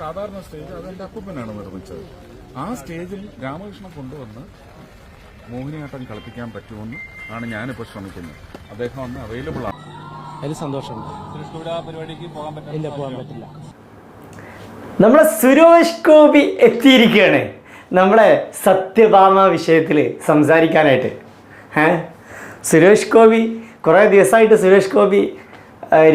സാധാരണ സ്റ്റേജ് അതെന്റെ അപ്പൂപ്പനാണ് നിർമ്മിച്ചത്. ആ സ്റ്റേജിൽ രാമകൃഷ്ണൻ കൊണ്ടുവന്ന് മോഹിനിയാട്ടം കളിപ്പിക്കാൻ പറ്റുമെന്ന് ആണ് ഞാനിപ്പോൾ ശ്രമിക്കുന്നത്. അദ്ദേഹം അന്ന് അവൈലബിൾ ആണ്. അതിൽ സന്തോഷമുണ്ട്. ഇല്ല പോകാൻ പറ്റില്ല. നമ്മളെ സുരേഷ് ഗോപി എത്തിയിരിക്കുകയാണ്. നമ്മളെ സത്യഭാമ വിഷയത്തിൽ സംസാരിക്കാനായിട്ട്. ഏ സുരേഷ് ഗോപി കുറേ ദിവസമായിട്ട് സുരേഷ് ഗോപി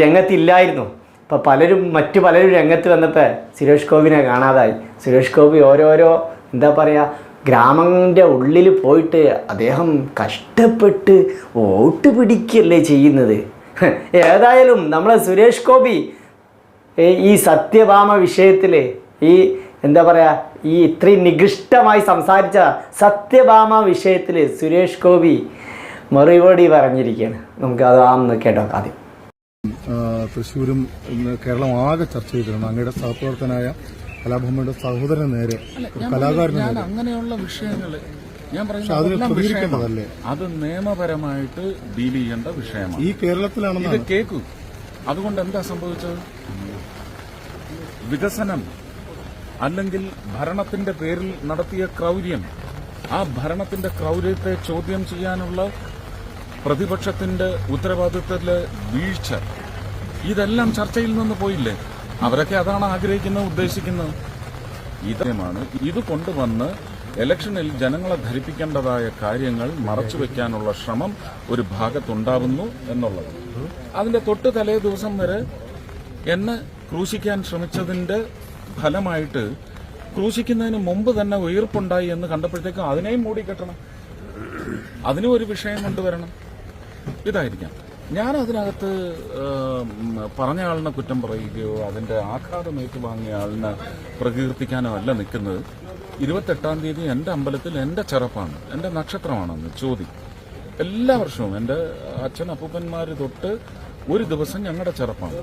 രംഗത്തില്ലായിരുന്നു. അപ്പോൾ പലരും മറ്റു പലരും രംഗത്ത് വന്നിട്ട് സുരേഷ് ഗോപിനെ കാണാതായി. സുരേഷ് ഗോപി ഓരോരോ എന്താ പറയുക ഗ്രാമങ്ങളുടെ ഉള്ളിൽ പോയിട്ട് അദ്ദേഹം കഷ്ടപ്പെട്ട് വോട്ട് പിടിക്കല്ലേ ചെയ്യുന്നത്? ഏതായാലും നമ്മളെ സുരേഷ് ഗോപി ഈ സത്യഭാമ വിഷയത്തിൽ ഈ എന്താ പറയുക ഈ ഇത്രയും നികൃഷ്ടമായി സംസാരിച്ച സത്യഭാമ വിഷയത്തിൽ സുരേഷ് ഗോപി മറുപടി പറഞ്ഞിരിക്കുകയാണ്. നമുക്ക് അത് ആ ഒന്ന് കേട്ടോ ആദ്യം. തൃശ്ശൂരും കേരളം ആകെ ചർച്ച ചെയ്തിരുന്നു അങ്ങയുടെ സഹപ്രവർത്തനായ കലാഭൂമിയുടെ സഹോദരന് നേരെ കലാകാരൻ കലാകാരന് നേരെ. അങ്ങനെയുള്ള വിഷയങ്ങൾ ഞാൻ പറയുന്നത് അത് നിയമപരമായിട്ട് ഡീൽ ചെയ്യേണ്ട വിഷയമാണ്. ഈ ഇത് കേക്ക്. അതുകൊണ്ട് എന്താ സംഭവിച്ചത്? വികസനം അല്ലെങ്കിൽ ഭരണത്തിന്റെ പേരിൽ നടത്തിയ ക്രൗര്യം ആ ഭരണത്തിന്റെ ക്രൗര്യത്തെ ചോദ്യം ചെയ്യാനുള്ള പ്രതിപക്ഷത്തിന്റെ ഉത്തരവാദിത്തത്തിലെ വീഴ്ച ഇതെല്ലാം ചർച്ചയിൽ നിന്ന് പോയില്ലേ? അവരൊക്കെ അതാണ് ആഗ്രഹിക്കുന്നത് ഉദ്ദേശിക്കുന്നത്. ഇതാണ് ഇത് കൊണ്ടുവന്ന് ഇലക്ഷനിൽ ജനങ്ങളെ ധരിപ്പിക്കേണ്ടതായ കാര്യങ്ങൾ മറച്ചുവെക്കാനുള്ള ശ്രമം ഒരു ഭാഗത്തുണ്ടാവുന്നു എന്നുള്ളത്. അതിന്റെ തൊട്ട് തലേ ദിവസം വരെ എന്നെ ക്രൂശിക്കാൻ ശ്രമിച്ചതിന്റെ ഫലമായിട്ട് ക്രൂശിക്കുന്നതിന് മുമ്പ് തന്നെ ഉയർപ്പുണ്ടായി എന്ന് കണ്ടപ്പോഴത്തേക്കും അതിനെയും മൂടിക്കെട്ടണം. അതിനും ഒരു വിഷയം കൊണ്ടുവരണം. ഇതായിരിക്കാം. ഞാൻ അതിനകത്ത് പറഞ്ഞ ആളിനെ കുറ്റം പറയുകയോ അതിന്റെ ആഘാതം ഏറ്റുവാങ്ങിയ ആളിനെ പ്രകീർത്തിക്കാനോ അല്ല നിൽക്കുന്നത്. ഇരുപത്തെട്ടാം തീയതി എന്റെ അമ്പലത്തിൽ എന്റെ ചെറുപ്പാണ് എന്റെ നക്ഷത്രമാണെന്ന് ചോദി എല്ലാ വർഷവും എന്റെ അച്ഛൻ അപ്പൂപ്പന്മാര് തൊട്ട് ഒരു ദിവസം ഞങ്ങളുടെ ചെറുപ്പാണ്.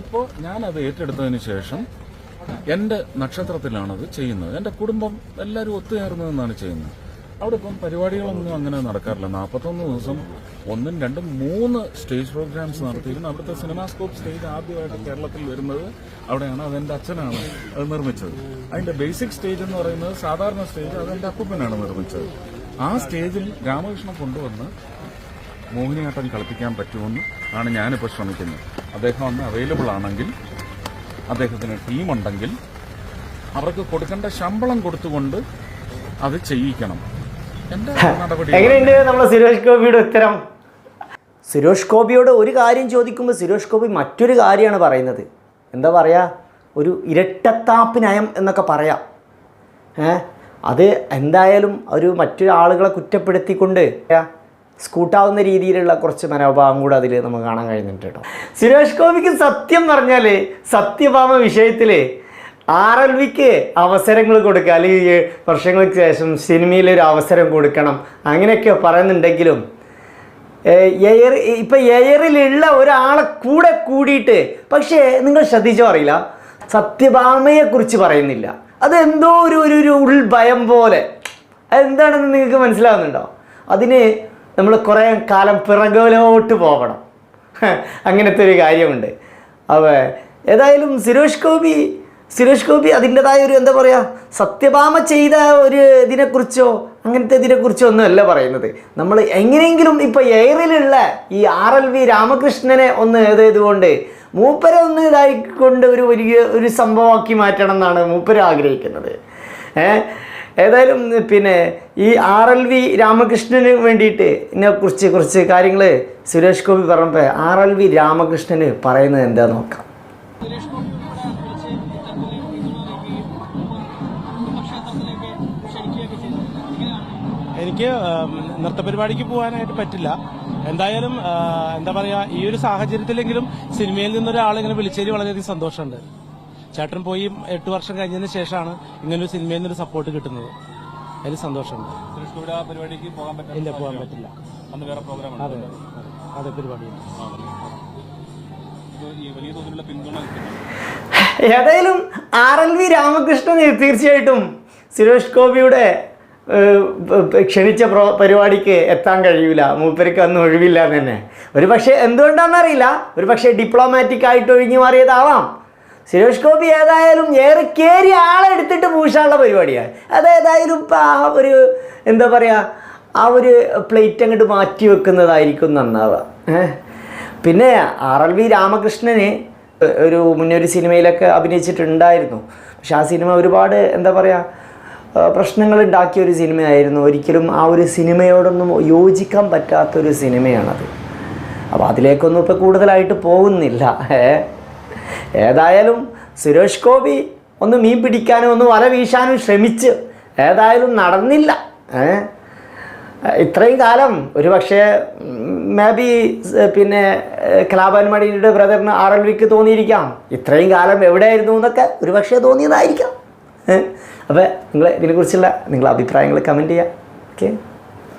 ഇപ്പോൾ ഞാനത് ഏറ്റെടുത്തതിന് ശേഷം എന്റെ നക്ഷത്രത്തിലാണത് ചെയ്യുന്നത്. എന്റെ കുടുംബം എല്ലാവരും ഒത്തുചേർന്നതെന്നാണ് ചെയ്യുന്നത്. അവിടെ ഇപ്പം പരിപാടികളൊന്നും അങ്ങനെ നടക്കാറില്ല. നാൽപ്പത്തൊന്ന് ദിവസം ഒന്നും രണ്ടും മൂന്ന് സ്റ്റേജ് പ്രോഗ്രാംസ് നടത്തിയിരുന്നു. അവിടുത്തെ സിനിമാസ്കോപ്പ് സ്റ്റേജ് ആദ്യമായിട്ട് കേരളത്തിൽ വരുന്നത് അവിടെയാണ്. അതെന്റെ അച്ഛനാണ് അത് നിർമ്മിച്ചത്. അതിന്റെ ബേസിക് സ്റ്റേജ് എന്ന് പറയുന്നത് സാധാരണ സ്റ്റേജ് അതെന്റെ അപ്പൂപ്പനാണ് നിർമ്മിച്ചത്. ആ സ്റ്റേജിൽ രാമകൃഷ്ണൻ കൊണ്ടുവന്ന് മോഹിനിയാട്ടം കളിപ്പിക്കാൻ പറ്റുമെന്ന് ആണ് ഞാനിപ്പോൾ ശ്രമിക്കുന്നത്. അദ്ദേഹം അന്ന് അവൈലബിൾ ആണെങ്കിൽ അദ്ദേഹത്തിന് ടീമുണ്ടെങ്കിൽ അവർക്ക് കൊടുക്കേണ്ട ശമ്പളം കൊടുത്തുകൊണ്ട് അത് ചെയ്യിക്കണം. എങ്ങനെയുണ്ട് നമ്മളെ സുരേഷ് ഗോപിയുടെ ഉത്തരം? സുരേഷ് ഗോപിയോട് ഒരു കാര്യം ചോദിക്കുമ്പോൾ സുരേഷ് ഗോപി മറ്റൊരു കാര്യമാണ് പറയുന്നത്. എന്താ പറയുക ഒരു ഇരട്ടത്താപ്പ് നയം എന്നൊക്കെ പറയാം. ഏഹ് അത് എന്തായാലും ഒരു മറ്റു ആളുകളെ കുറ്റപ്പെടുത്തിക്കൊണ്ട് സ്കൂട്ടാവുന്ന രീതിയിലുള്ള കുറച്ച് മനോഭാവം കൂടെ അതിൽ നമുക്ക് കാണാൻ കഴിയുന്നുണ്ട് കേട്ടോ. സുരേഷ് ഗോപിക്ക് സത്യം പറഞ്ഞാൽ സത്യഭാമ വിഷയത്തിൽ ആർ എൽ വിക്ക് അവസരങ്ങൾ കൊടുക്കുക. അല്ലെങ്കിൽ വർഷങ്ങൾക്ക് ശേഷം സിനിമയിൽ ഒരു അവസരം കൊടുക്കണം. അങ്ങനെയൊക്കെ പറയുന്നുണ്ടെങ്കിലും എയർ ഇപ്പം എയറിലുള്ള ഒരാളെ കൂടെ കൂടിയിട്ട് പക്ഷേ നിങ്ങൾ ശ്രദ്ധിച്ചോ അറിയില്ല. സത്യഭാമയെക്കുറിച്ച് പറയുന്നില്ല. അതെന്തോ ഒരു ഒരു ഒരു ഉൾഭയം പോലെ. അതെന്താണെന്ന് നിങ്ങൾക്ക് മനസ്സിലാവുന്നുണ്ടോ? അതിന് നമ്മൾ കുറേ കാലം പിറകിലോട്ട് പോകണം അങ്ങനത്തെ ഒരു കാര്യമുണ്ട്. അവ ഏതായാലും സുരേഷ് ഗോപി സുരേഷ് ഗോപി അതിന്റെതായ ഒരു എന്താ പറയുക സത്യഭാമ ചെയ്ത ഒരു ഇതിനെക്കുറിച്ചോ അങ്ങനത്തെ ഇതിനെക്കുറിച്ചോ ഒന്നുമല്ല പറയുന്നത്. നമ്മൾ എങ്ങനെയെങ്കിലും ഇപ്പോൾ എയറിലുള്ള ഈ ആർ എൽ വി രാമകൃഷ്ണനെ ഒന്ന് ഏതായതുകൊണ്ട് മൂപ്പരെ ഒന്ന് ഇതായിക്കൊണ്ട് ഒരു വലിയ ഒരു സംഭവമാക്കി മാറ്റണം എന്നാണ് മൂപ്പര് ആഗ്രഹിക്കുന്നത്. ഏതായാലും പിന്നെ ഈ ആർ എൽ വി രാമകൃഷ്ണന് വേണ്ടിയിട്ട് ഇതിനെ കുറിച്ച് കുറച്ച് കാര്യങ്ങൾ സുരേഷ് ഗോപി പറഞ്ഞപ്പോൾ ആർ എൽ വി രാമകൃഷ്ണന് പറയുന്നത് എന്താ നോക്കാം. എനിക്ക് നൃത്ത നൃത്തപരിപാടിക്ക് പോകാനായിട്ട് പറ്റില്ല. എന്തായാലും എന്താ പറയാ ഈ ഒരു സാഹചര്യത്തിലെങ്കിലും സിനിമയിൽ നിന്നൊരാളിങ്ങനെ വിളിച്ചേരി വളരെയധികം സന്തോഷമുണ്ട്. ചേട്ടൻ പോയി എട്ട് വർഷം കഴിഞ്ഞതിന് ശേഷമാണ് ഇങ്ങനൊരു സിനിമയിൽ നിന്നൊരു സപ്പോർട്ട് കിട്ടുന്നത്. അതിൽ സന്തോഷമുണ്ട്. പരിപാടിക്ക് പോകാൻ പറ്റും ഇല്ല പോകാൻ പറ്റില്ല. അന്ന് വേറെ പ്രോഗ്രാം അതെ അതെ പരിപാടി. ഈ വലിയ തോതിലുള്ള പിന്തുണ ഏതായാലും ആർ എൽ വി രാമകൃഷ്ണന് തീർച്ചയായിട്ടും. സുരേഷ് ഗോപിയുടെ ക്ഷണിച്ച പ്രോ പരിപാടിക്ക് എത്താൻ കഴിയില്ല മൂപ്പർക്ക് അന്ന് ഒഴിവില്ല തന്നെ. ഒരു പക്ഷേ എന്തുകൊണ്ടാണെന്നറിയില്ല ഒരു പക്ഷേ ഡിപ്ലോമാറ്റിക് ആയിട്ട് ഒഴിഞ്ഞു മാറിയതാവാം. സുരേഷ് ഗോപി ഏതായാലും ഏറെ കയറി ആളെ എടുത്തിട്ട് പൂശാനുള്ള പരിപാടിയാണ്. അതേതായാലും ഇപ്പം ആ ഒരു എന്താ പറയുക ആ ഒരു പ്ലേറ്റ് അങ്ങോട്ട് മാറ്റി വെക്കുന്നതായിരിക്കും നന്നാവുക. പിന്നെ ആർ എൽ വി രാമകൃഷ്ണന് ഒരു മുന്നൊരു സിനിമയിലൊക്കെ അഭിനയിച്ചിട്ടുണ്ടായിരുന്നു. പക്ഷെ ആ സിനിമ ഒരുപാട് എന്താ പറയുക പ്രശ്നങ്ങൾ ഉണ്ടാക്കിയ ഒരു സിനിമയായിരുന്നു. ഒരിക്കലും ആ ഒരു സിനിമയോടൊന്നും യോജിക്കാൻ പറ്റാത്തൊരു സിനിമയാണത്. അപ്പോൾ അതിലേക്കൊന്നും ഇപ്പോൾ കൂടുതലായിട്ട് പോകുന്നില്ല. ഏതായാലും സുരേഷ് ഗോപി ഒന്ന് മീൻ പിടിക്കാനും ഒന്ന് വല വീശാനും ശ്രമിച്ച് ഏതായാലും നടന്നില്ല. ഇത്രയും കാലം ഒരു പക്ഷേ മേ ബി പിന്നെ കലാപൻ മണിയുടെ ബ്രദറിന് ആർ എൽ വിക്ക് തോന്നിയിരിക്കാം. ഇത്രയും കാലം എവിടെയായിരുന്നു എന്നൊക്കെ ഒരു പക്ഷേ തോന്നിയതായിരിക്കാം. അപ്പോൾ നിങ്ങൾ ഇതിനെക്കുറിച്ചുള്ള നിങ്ങളുടെ അഭിപ്രായങ്ങൾ കമന്റ് ചെയ്യാം. ഓക്കെ